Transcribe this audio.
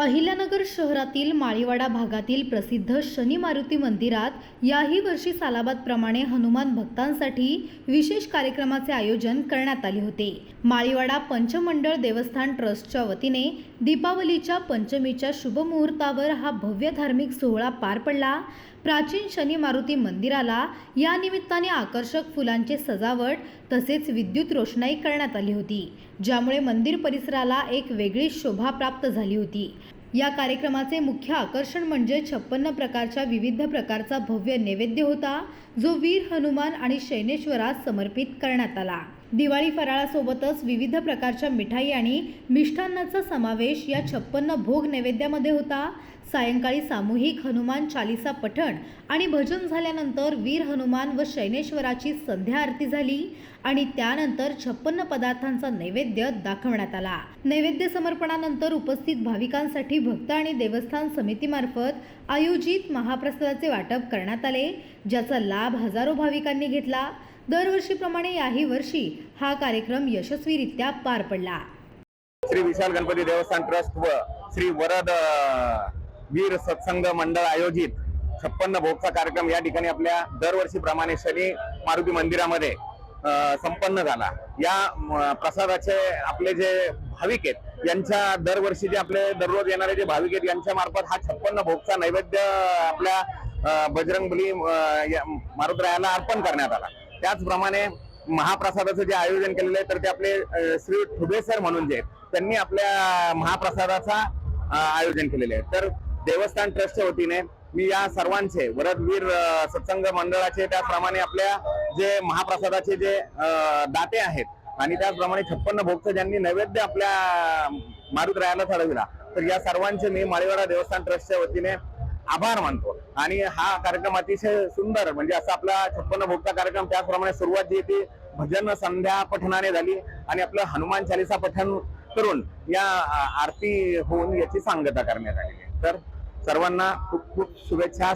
अहिल्यानगर शहरातील माळीवाडा भागातील प्रसिद्ध शनी मारुती मंदिरात याही वर्षी सालाबादप्रमाणे हनुमान भक्तांसाठी विशेष कार्यक्रमाचे आयोजन करण्यात आले होते. माळीवाडा पंचमंडळ देवस्थान ट्रस्टच्या वतीने दीपावलीच्या पंचमीच्या शुभमुहूर्तावर हा भव्य धार्मिक सोहळा पार पडला. प्राचीन शनी मारुती मंदिराला या निमित्ताने आकर्षक फुलांचे सजावट तसेच विद्युत रोषणाई करण्यात आली होती ज्यामुळे मंदिर परिसराला एक वेगळी शोभा प्राप्त झाली होती. या कार्यक्रमाचे मुख्य आकर्षण म्हणजे छप्पन्न प्रकारच्या विविध प्रकारचा भव्य नैवेद्य होता जो वीर हनुमान आणि शैनेश्वरास समर्पित करण्यात आला. दिवाळी फराळासोबतच विविध प्रकारच्या मिठाई आणि मिष्टान्नाचा समावेश या छप्पन्न भोग नैवेद्यामध्ये होता. सायंकाळी सामूहिक हनुमान चालिसा पठण आणि भजन झाल्यानंतर वीर हनुमान व शैनेश्वराची संध्या आरती झाली आणि त्यानंतर छप्पन्न पदार्थांचा नैवेद्य दाखवण्यात आला. नैवेद्य समर्पणानंतर उपस्थित भाविकांसाठी भक्त आणि देवस्थान समितीमार्फत आयोजित महाप्रसादाचे वाटप करण्यात आले ज्याचा लाभ हजारो भाविकांनी घेतला. दरवर्षीप्रमाणे याही वर्षी हा कार्यक्रम यशस्वीरित्या पार पडला. श्री विशाल गणपती देवस्थान ट्रस्ट व श्री वरद वीर सत्संग मंडळ आयोजित छप्पन्न भोगचा कार्यक्रम या ठिकाणी आपल्या दरवर्षीप्रमाणे शनी मारुती मंदिरामध्ये संपन्न झाला. या प्रसादाचे आपले जे भाविक आहेत यांच्या दरवर्षी जे आपले दररोज येणारे जे भाविक आहेत यांच्या मार्फत हा छप्पन्न भोगचा नैवेद्य आपल्या बजरंगबली मारुतरायाला अर्पण करण्यात आला. त्याचप्रमाणे महाप्रसादाचं जे आयोजन केलेलं आहे तर ते आपले श्री ठुबे सर म्हणून जे त्यांनी आपल्या महाप्रसादाचा आयोजन केलेले आहे. तर देवस्थान ट्रस्टच्या वतीने मी या सर्वांचे वरदवीर सत्संग मंडळाचे त्याचप्रमाणे आपल्या जे महाप्रसादाचे जे दाते आहेत आणि त्याचप्रमाणे छप्पन्न भोगचं ज्यांनी नैवेद्य आपल्या मारुतरायाला चढविला तर या सर्वांचे मी माळीवाडा देवस्थान ट्रस्टच्या वतीने आभार मानतो. आणि हा कार्यक्रम अतिशय सुंदर म्हणजे असा आपला छप्पन्न भोगता कार्यक्रम त्याचप्रमाणे सुरुवात जी ती भजन संध्या पठणाने झाली आणि आपलं हनुमान चालिसा पठण करून या आरती होऊन याची सांगता करण्यात आली तर सर्वांना खूप खूप शुभेच्छा.